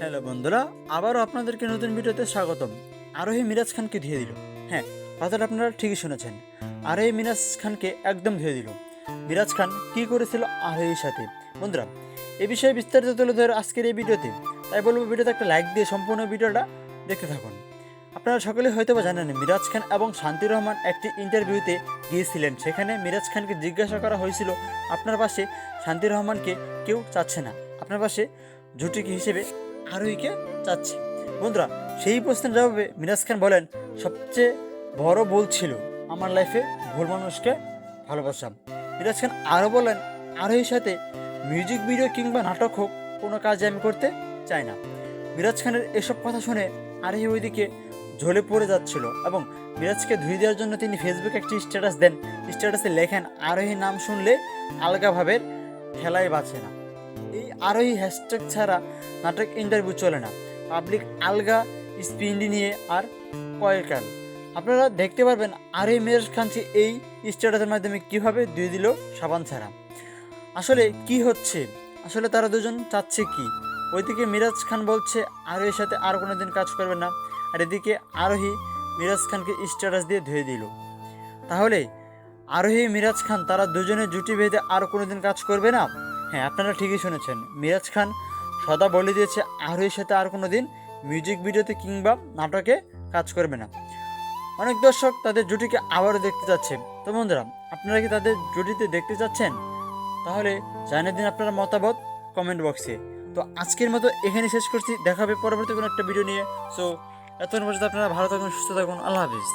Hello বন্ধুরা, আবারও আপনাদেরকে নতুন ভিডিওতে স্বাগতম। আরোহী মিরাজ খানকে ধুয়ে দিল। হ্যাঁ কথাটা আপনারা ঠিকই শুনেছেন। আরোহী মিরাজ খানকে একদম ধুয়ে দিল। মিরাজ খান কী করেছিল আরোহীর সাথে? বন্ধুরা, এ বিষয়ে বিস্তারিত তুলে ধরে আজকের এই ভিডিওতে, তাই বলব ভিডিওতে একটা লাইক দিয়ে সম্পূর্ণ ভিডিওটা দেখতে থাকুন। আপনারা সকলে হয়তো বা জানেন, মিরাজ খান এবং শান্তি রহমান একটি ইন্টারভিউতে গিয়েছিলেন। সেখানে মিরাজ খানকে জিজ্ঞাসা করা হয়েছিল, আপনার পাশে শান্তির রহমানকে কেউ চাচ্ছে না। আপনার পাশে জুটিকে হিসেবে আরোহীকে চাচ্ছে বন্ধুরা, সেই প্রশ্নের জবাবে মিরাজ খান বলেন, সবচেয়ে বড় ভুল ছিল আমার লাইফে ভুল মানুষকে ভালোবাসা। মিরাজ খান আরও বলেন আরোহীর সাথে মিউজিক ভিডিও কিংবা নাটক হোক, কোনো কাজ আমি করতে চাই না। মিরাজ খানের এসব কথা শুনে আরোহী ওইদিকে ঝলে পড়ে যাচ্ছিল এবং মিরাজকে ধুয়ে দেওয়ার জন্য তিনি ফেসবুকে একটি স্ট্যাটাস দেন। স্ট্যাটাসে লেখেন আরোহী নাম শুনলে আলগা ভাবের খেলাই বাঁচে না। এই আরোহী হ্যাশট্যাগ ছাড়া নাটক ইন্টারভিউ চলে না। পাবলিক আলগা, স্পিন্ডি নিয়ে আর কয়েকাল আপনারা দেখতে পারবেন আরোহী মিরাজ খানকে এই স্ট্যাটাসের মাধ্যমে কীভাবে ধুয়ে দিল সাবান ছাড়া। আসলে কি হচ্ছে? আসলে তারা দুজন চাচ্ছে কি? ওইদিকে মিরাজ খান বলছে আরোহীর সাথে আর কোনো দিন কাজ করবে না। আর এদিকে আরোহী মিরাজ খানকে স্ট্যাটাস দিয়ে ধুয়ে দিল। তাহলে আরোহী, মিরাজ খান তারা দুজনে জুটি বেঁধে আর কোনোদিন কাজ করবে না? হ্যাঁ আপনারা ঠিকই শুনেছেন। মিরাজ খান সদা বলে দিয়েছে, আরোহীর সাথে আর কোনো দিন মিউজিক ভিডিওতে কিংবা নাটকে কাজ করবে না। অনেক দর্শক তাদের জুটিকে আবারও দেখতে চাচ্ছে। তো বন্ধুরা, আপনারা কি তাদের জুটিতে দেখতে চাচ্ছেন? তাহলে জানিয়ে দিন আপনার মতামত কমেন্ট বক্সে তো আজকের মতো এখানে শেষ করছি। দেখা হবে পরবর্তী কোনো একটা ভিডিও নিয়ে। সো এতক্ষণ পর্যন্ত আপনারা ভালো থাকুন, সুস্থ থাকুন। আল্লাহ হাফিজ।